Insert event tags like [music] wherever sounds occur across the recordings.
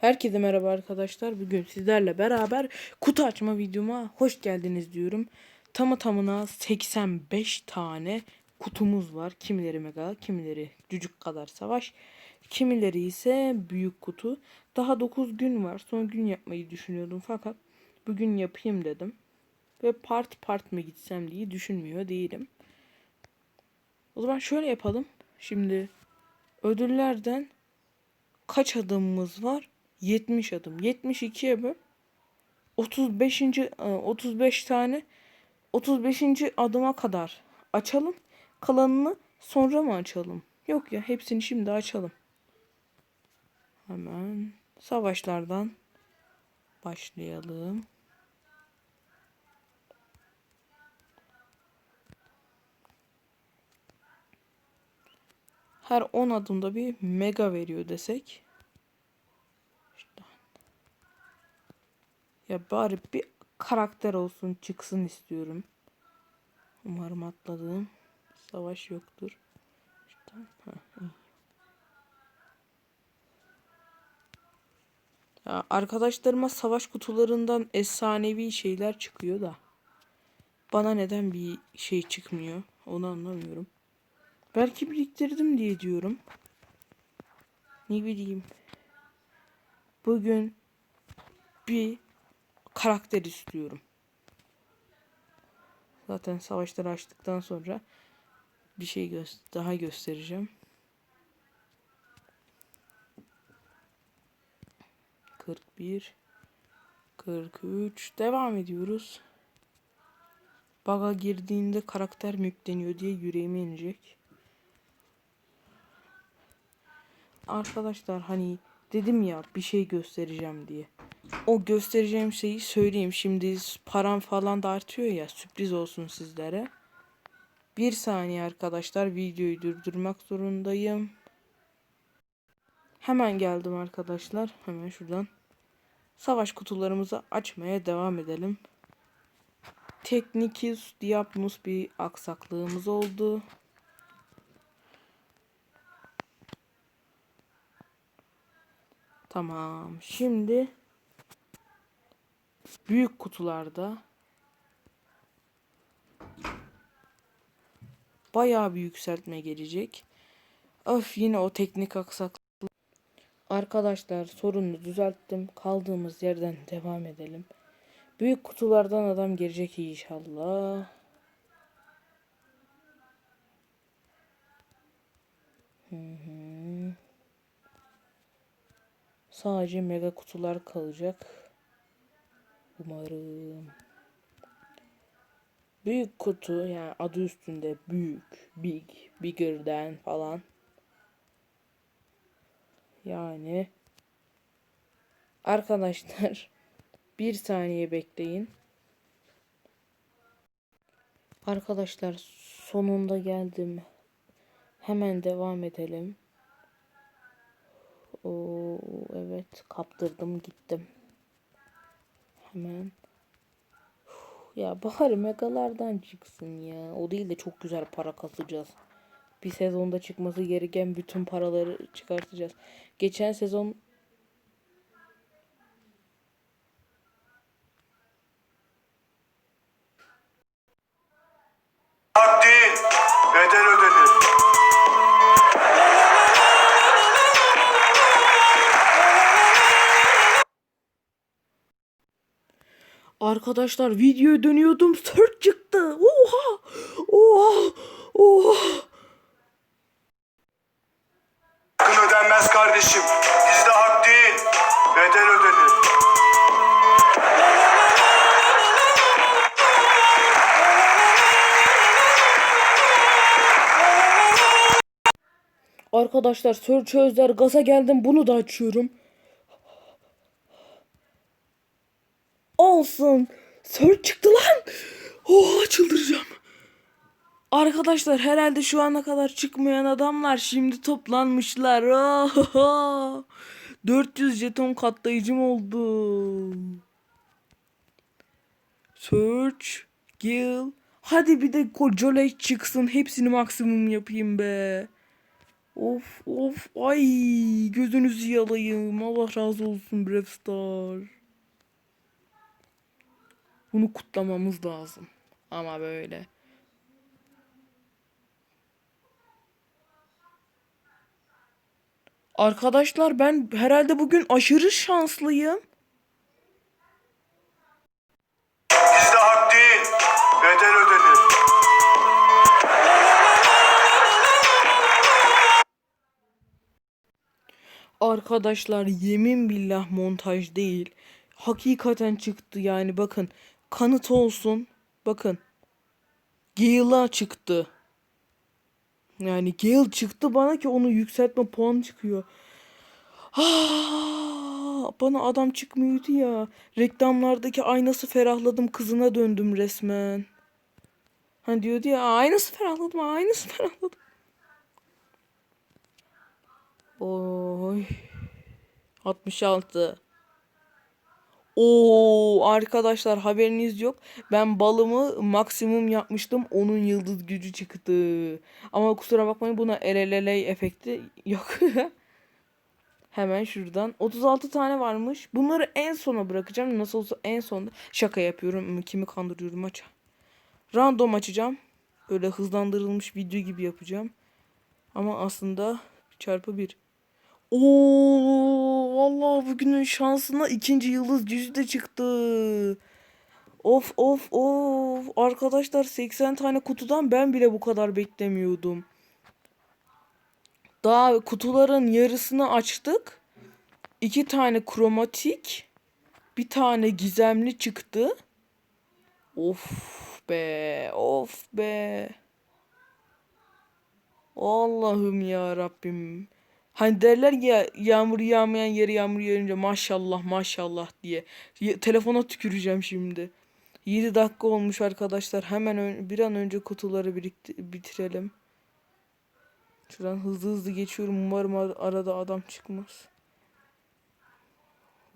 Herkese merhaba arkadaşlar. Bugün sizlerle beraber kutu açma videoma hoş geldiniz diyorum. Tamı tamına 85 tane kutumuz var. Kimileri mega, kimileri cücük kadar savaş. Kimileri ise büyük kutu. Daha 9 gün var. Son gün yapmayı düşünüyordum fakat bugün yapayım dedim. Ve part part mı gitsem diye düşünmüyor değilim. O zaman şöyle yapalım. Şimdi ödüllerden kaç adımımız var? 70 adım. 72'ye böl. 35. e, 35 tane 35. adıma kadar açalım. Kalanını sonra mı açalım? Yok ya hepsini şimdi açalım. Hemen savaşlardan başlayalım. Her 10 adımda bir mega veriyor desek. Ya bari bir karakter olsun çıksın istiyorum. Umarım atladığım savaş yoktur. İşte. Ya arkadaşlarıma savaş kutularından efsanevi şeyler çıkıyor da. Bana neden bir şey çıkmıyor? Onu anlamıyorum. Belki biriktirdim diye diyorum. Ne bileyim. Bugün bir karakter istiyorum. Zaten savaşları açtıktan sonra bir şey gö- daha göstereceğim. Kırk bir, kırk üç. Devam ediyoruz. Baga girdiğinde karakter mi diye yüreğime inecek. Arkadaşlar hani dedim ya bir şey göstereceğim diye. O göstereceğim şeyi söyleyeyim. Şimdi param falan da artıyor ya sürpriz olsun sizlere. Bir saniye arkadaşlar videoyu durdurmak zorundayım. Hemen geldim arkadaşlar. Hemen şuradan. Savaş kutularımızı açmaya devam edelim. Teknikis Diabnus bir aksaklığımız oldu. Tamam. Şimdi büyük kutularda bayağı bir yükseltme gelecek. Öf yine o teknik aksaklık. Arkadaşlar sorunu düzelttim. Kaldığımız yerden devam edelim. Büyük kutulardan adam gelecek inşallah. Hı hı. Sadece mega kutular kalacak. Umarım. Büyük kutu yani adı üstünde büyük, big, bigger'den falan. Yani arkadaşlar [laughs] bir saniye bekleyin. Arkadaşlar sonunda geldim. Hemen devam edelim. Oo, evet kaptırdım gittim. Hemen. Ya bari megalardan çıksın ya. O değil de çok güzel para kasacağız. Bir sezonda çıkması gereken bütün paraları çıkartacağız. Geçen sezon arkadaşlar videoya dönüyordum. Search çıktı. Oha! Oha! Oha! Hakkın ödenmez kardeşim. Bizde hak değil, bedel ödenir. Arkadaşlar Search Özler gaza geldim. Bunu da açıyorum. Olsun. Search çıktı lan. Oha çıldıracağım. Arkadaşlar herhalde şu ana kadar çıkmayan adamlar şimdi toplanmışlar. Oho. 400 jeton katlayıcım oldu. Search, Gil. Hadi bir de Kojolay çıksın. Hepsini maksimum yapayım be. Of of ay gözünüzü yalayım. Allah razı olsun Brawl Star. Bunu kutlamamız lazım. Ama böyle. Arkadaşlar ben herhalde bugün aşırı şanslıyım. Bizde hak değil, bedel ödenir. Arkadaşlar yemin billah montaj değil. Hakikaten çıktı yani bakın. Kanıt olsun. Bakın. Gale'a çıktı. Yani Gale çıktı bana ki onu yükseltme puanı çıkıyor. Ah, bana adam çıkmıyordu ya. Reklamlardaki aynası ferahladım kızına döndüm resmen. Hani diyordu ya aynası ferahladım aynası ferahladım. Oy. 66. Oo arkadaşlar haberiniz yok. Ben balımı maksimum yapmıştım. Onun yıldız gücü çıktı. Ama kusura bakmayın buna LLL efekti yok. [laughs] Hemen şuradan. 36 tane varmış. Bunları en sona bırakacağım. Nasıl olsa en sonda. Şaka yapıyorum. Kimi kandırıyorum aç. Random açacağım. Öyle hızlandırılmış video gibi yapacağım. Ama aslında çarpı 1. Oo, vallahi bugünün şansına ikinci yıldız yüzü de çıktı. Of of of. Arkadaşlar 80 tane kutudan ben bile bu kadar beklemiyordum. Daha kutuların yarısını açtık. İki tane kromatik. Bir tane gizemli çıktı. Of be. Of be. Allah'ım ya Rabbim. Hani derler ya yağmur yağmayan yere yağmur yağınca maşallah maşallah diye. Ya- telefona tüküreceğim şimdi. 7 dakika olmuş arkadaşlar. Hemen bir an önce kutuları bitirelim. Şuradan hızlı hızlı geçiyorum. Umarım ar- arada adam çıkmaz.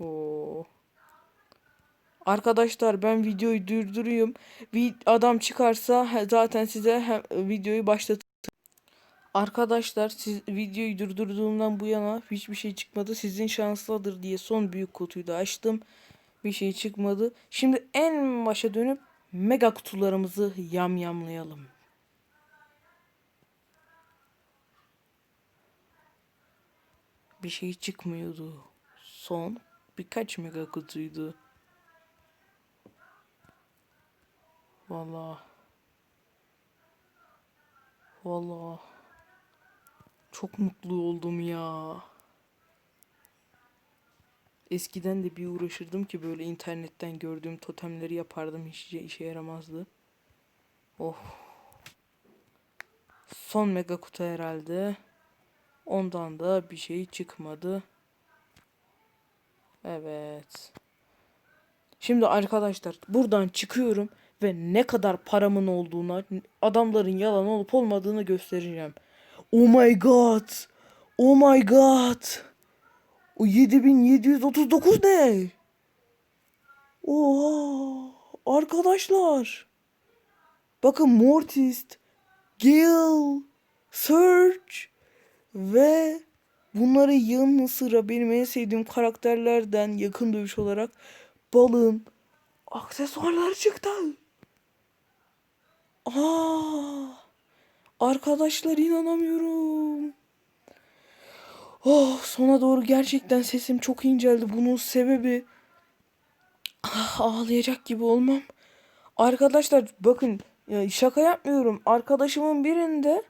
Oo. Arkadaşlar ben videoyu durduruyorum. Bir adam çıkarsa zaten size videoyu başlat. Arkadaşlar siz videoyu durdurduğumdan bu yana hiçbir şey çıkmadı. Sizin şanslıdır diye son büyük kutuyu da açtım. Bir şey çıkmadı. Şimdi en başa dönüp mega kutularımızı yamyamlayalım. Bir şey çıkmıyordu. Son birkaç mega kutuydu. Vallahi. Vallahi. Çok mutlu oldum ya. Eskiden de bir uğraşırdım ki böyle internetten gördüğüm totemleri yapardım. Hiç işe- yaramazdı. Oh. Son mega kutu herhalde. Ondan da bir şey çıkmadı. Evet. Şimdi arkadaşlar buradan çıkıyorum ve ne kadar paramın olduğuna, adamların yalan olup olmadığını göstereceğim. Oh my god. Oh my god. O 7739 ne? Oha. Arkadaşlar. Bakın Mortis, Gale, Surge ve bunların yanı sıra benim en sevdiğim karakterlerden yakın dövüş olarak balığın aksesuarları çıktı. Aa, arkadaşlar inanamıyorum. Oh, sona doğru gerçekten sesim çok inceldi. Bunun sebebi Ah, ağlayacak gibi olmam. Arkadaşlar bakın şaka yapmıyorum. Arkadaşımın birinde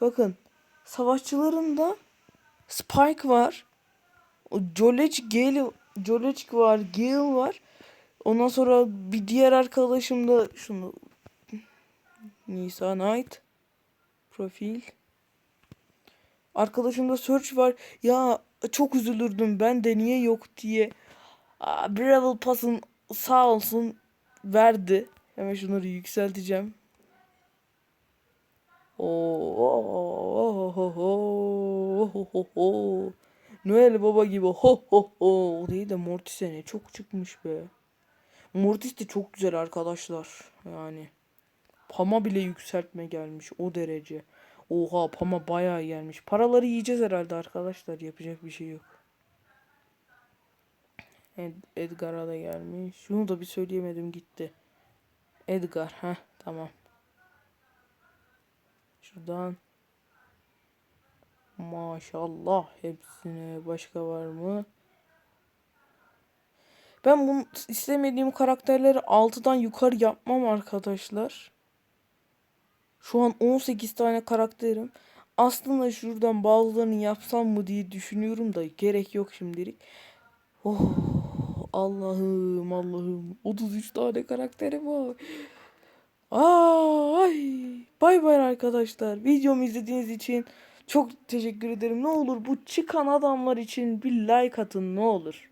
bakın savaşçılarında Spike var. Jolech Gale Jolech var, Gale var. Ondan sonra bir diğer arkadaşım da şunu Nisa Knight profil. Arkadaşımda search var. Ya çok üzülürdüm ben de niye yok diye. Aa, Brawl Pass'ın sağ olsun verdi. Hemen şunları yükselteceğim. Noel Baba gibi ho ho ho. Değil de Mortis'e ne çok çıkmış be. Mortis de çok güzel arkadaşlar. Yani. Pama bile yükseltme gelmiş o derece. Oha Pama bayağı gelmiş. Paraları yiyeceğiz herhalde arkadaşlar. Yapacak bir şey yok. Ed Edgar'a da gelmiş. Şunu da bir söyleyemedim gitti. Edgar ha tamam. Şuradan. Maşallah hepsine. Başka var mı? Ben bunu istemediğim karakterleri 6'dan yukarı yapmam arkadaşlar. Şu an 18 tane karakterim. Aslında şuradan bazılarını yapsam mı diye düşünüyorum da gerek yok şimdilik. Oh Allah'ım Allah'ım 33 tane karakterim var. Ay bay bay arkadaşlar. Videomu izlediğiniz için çok teşekkür ederim. Ne olur bu çıkan adamlar için bir like atın ne olur.